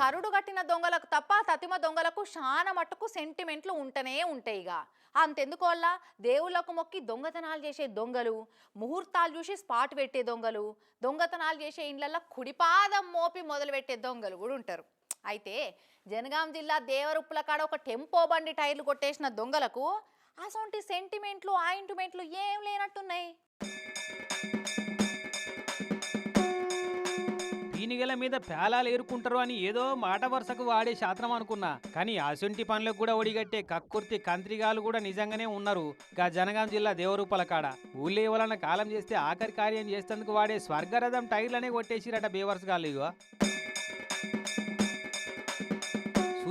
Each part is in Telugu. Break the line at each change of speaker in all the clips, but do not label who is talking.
కరుడు కట్టిన దొంగలకు తప్ప తతిమ దొంగలకు చాలా మట్టుకు సెంటిమెంట్లు ఉంటనే ఉంటాయి ఇక అంతెందుకోళ్ళ దేవుళ్ళకు మొక్కి దొంగతనాలు చేసే దొంగలు ముహూర్తాలు చూసి స్పాట్ పెట్టే దొంగలు దొంగతనాలు చేసే ఇండ్లల్లో కుడిపాదం మోపి మొదలు పెట్టే దొంగలు కూడా ఉంటారు. అయితే జనగాం జిల్లా దేవరుప్పుల కాడ ఒక టెంపో బండి టైర్లు కొట్టేసిన దొంగలకు అసొంటి సెంటిమెంట్లు ఆయింట్మెంట్లు ఏం లేనట్టున్నాయి?
పీనిగల మీద పేలాలు ఏరుకుంటారు అని ఏదో మాట వరుసకు వాడే శాస్త్రం అనుకున్నా. కానీ అసొంటి పనులకు కూడా ఒడిగట్టే కక్కుర్తి కంత్రిగాలు కూడా నిజంగానే ఉన్నారు. గా జనగాం జిల్లా దేవరూపల కాడ. ఊళ్ళో ఇవ్వాలన్న కాలం చేస్తే ఆఖరి కార్యం చేస్తేందుకు వాడే స్వర్గరథం టైర్లనే కొట్టేసిరట బేవర్స్ గాళ్ళు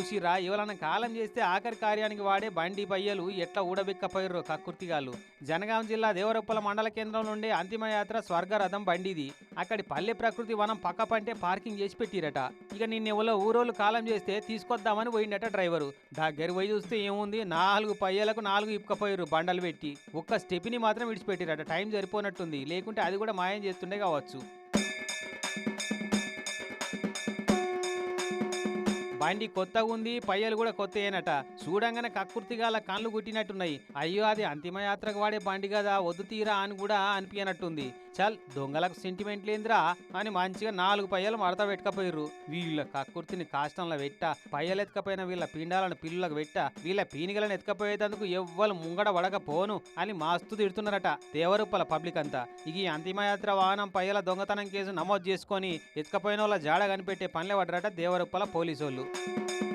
చూసిరా ఇవలన కాలం చేస్తే ఆఖరి కార్యానికి వాడే బండి పయ్యలు ఎట్లా ఊడబిక్కపోయిర్రో కక్కుర్తిగాళ్ళు. జనగాం జిల్లా దేవరప్పల మండల కేంద్రం నుండి అంతిమయాత్ర స్వర్గరథం బండిది. అక్కడి పల్లె ప్రకృతి వనం పక్క పంటే పార్కింగ్ చేసి పెట్టిరట. ఇక నిన్నెవలో ఊరోళ్ళు కాలం చేస్తే తీసుకొద్దామని పోయిండట డ్రైవరు. దగ్గర పోయి చూస్తే ఏముంది? నాలుగు పయ్యలకు నాలుగు ఇప్పుకపోయారు బండలు పెట్టి. ఒక్క స్టెప్ని మాత్రం విడిచిపెట్టిరట. టైం సరిపోనట్టుంది. లేకుంటే అది కూడా మాయం చేస్తుండే కావచ్చు. బండి కొత్తగా ఉంది పయ్యలు కూడా కొత్తయేనట. చూడంగానే కక్కుర్తిగాల కళ్ళు గుట్టినట్టున్నాయి. అయ్యో అది అంతిమయాత్రకు వాడే బండి కదా వద్దు తీరా అని కూడా అనిపించనట్టుంది చల్ దొంగలకు సెంటిమెంట్ లేదురా అని మంచిగా నాలుగు పయ్యలు మడత పెట్టుకపోయారు వీళ్ళ కక్కుర్తిని కాష్టంలో పెట్ట పయ్యలు ఎత్తుకపోయిన వీళ్ళ పిండాలను పిల్లులకు పెట్ట వీళ్ళ పీనిగలను ఎత్తుకపోయేందుకు ఎవ్వరు ముంగడ వడకపోను అని మాస్తు తిడుతున్నారట దేవరూపల పబ్లిక్ అంతా. ఇక ఈ అంతిమయాత్ర వాహనం పయ్యల దొంగతనం కేసు నమోదు చేసుకొని ఎత్తుకపోయిన వాళ్ళ జాడ కనిపెట్టే పనిలే పడ్డరట దేవరూపల పోలీసు వాళ్ళు thank you